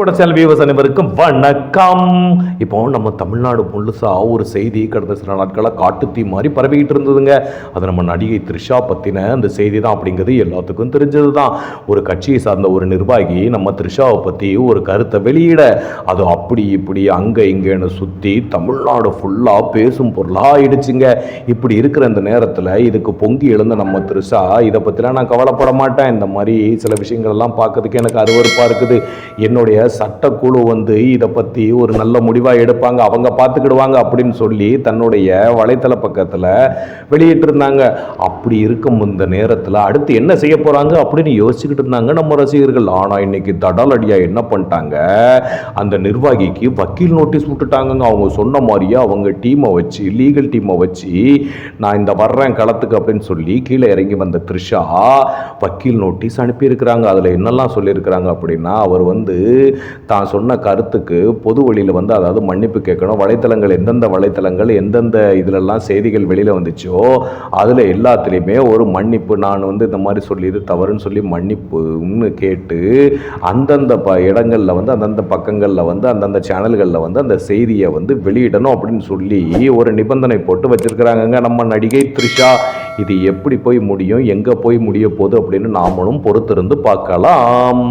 போட channel viewers அனைவருக்கும் வணக்கம். இப்போ நம்ம தமிழ்நாடு முழுசாக ஒரு செய்தி கடந்த சில நாட்களாக காட்டுத்தீ மாதிரி பரவிக்கிட்டு இருந்ததுங்க. அது நம்ம நடிகை த்ரிஷா பற்றின அந்த செய்தி தான் அப்படிங்கிறது எல்லாத்துக்கும் தெரிஞ்சது தான் ஒரு கட்சியை சார்ந்த ஒரு நிர்வாகி நம்ம த்ரிஷாவை பற்றி ஒரு கருத்தை வெளியிட அது அப்படி இப்படி அங்கே இங்கேன்னு சுற்றி தமிழ்நாடு ஃபுல்லாக பேசும் பொருளாக ஆயிடுச்சுங்க. இப்படி இருக்கிற இந்த நேரத்தில் இதுக்கு பொங்கி எழுந்த நம்ம த்ரிஷா இதை பற்றிலாம் நான் கவலைப்பட மாட்டேன். இந்த மாதிரி சில விஷயங்கள் எல்லாம் பார்க்கறதுக்கு எனக்கு அருவருப்பாக இருக்குது. என்னுடைய சட்டக்குழு வந்து இதை பற்றி ஒரு நல்ல முடிவாக எடுப்பாங்க அவங்க பார்த்துக்கிடுவாங்க அப்படின்னு சொல்லி தன்னுடைய வலைத்தள பக்கத்தில் வெளியிட்டிருந்தாங்க. அப்படி இருக்கும் இந்த நேரத்தில் அடுத்து என்ன செய்ய போகிறாங்க அப்படின்னு யோசிச்சுக்கிட்டு இருந்தாங்க நம்ம ரசிகர்கள். ஆனால் இன்னைக்கு தடாலடியாக என்ன பண்ணிட்டாங்க? அந்த நிர்வாகிக்கு வக்கீல் நோட்டீஸ் விட்டுட்டாங்கங்க. அவங்க சொன்ன மாதிரியே அவங்க டீமை வச்சு லீகல் டீமை வச்சு நான் இந்த வர்றேன் களத்துக்கு அப்படின்னு சொல்லி கீழே இறங்கி வந்த த்ரிஷா வக்கீல் நோட்டீஸ் அனுப்பியிருக்கிறாங்க. அதில் என்னெல்லாம் சொல்லியிருக்கிறாங்க அப்படின்னா அவர் வந்து தான் சொன்ன கருத்துக்கு பொது வழியில் வந்து அதாவது மன்னிப்பு கேட்கணும். வலைத்தளங்கள் எந்தெந்த வலைத்தளங்கள் எந்தெந்த இதிலெல்லாம் செய்திகள் வெளியில் வந்துச்சோ அதில் எல்லாத்துலேயுமே ஒரு மன்னிப்பு நான் வந்து இந்த மாதிரி சொல்லி இது தவறுன்னு சொல்லி மன்னிப்புன்னு கேட்டு அந்தந்த ப இடங்களில் வந்து அந்தந்த பக்கங்களில் வந்து அந்தந்த சேனல்களில் வந்து அந்த செய்தியை வந்து வெளியிடணும் அப்படின்னு சொல்லி ஒரு நிபந்தனை போட்டு வச்சுருக்கிறாங்கங்க நம்ம நடிகை த்ரிஷா. இது எப்படி போய் முடியும்? எங்கே போய் முடிய போகுது அப்படின்னு நாமளும் பொறுத்திருந்து பார்க்கலாம்.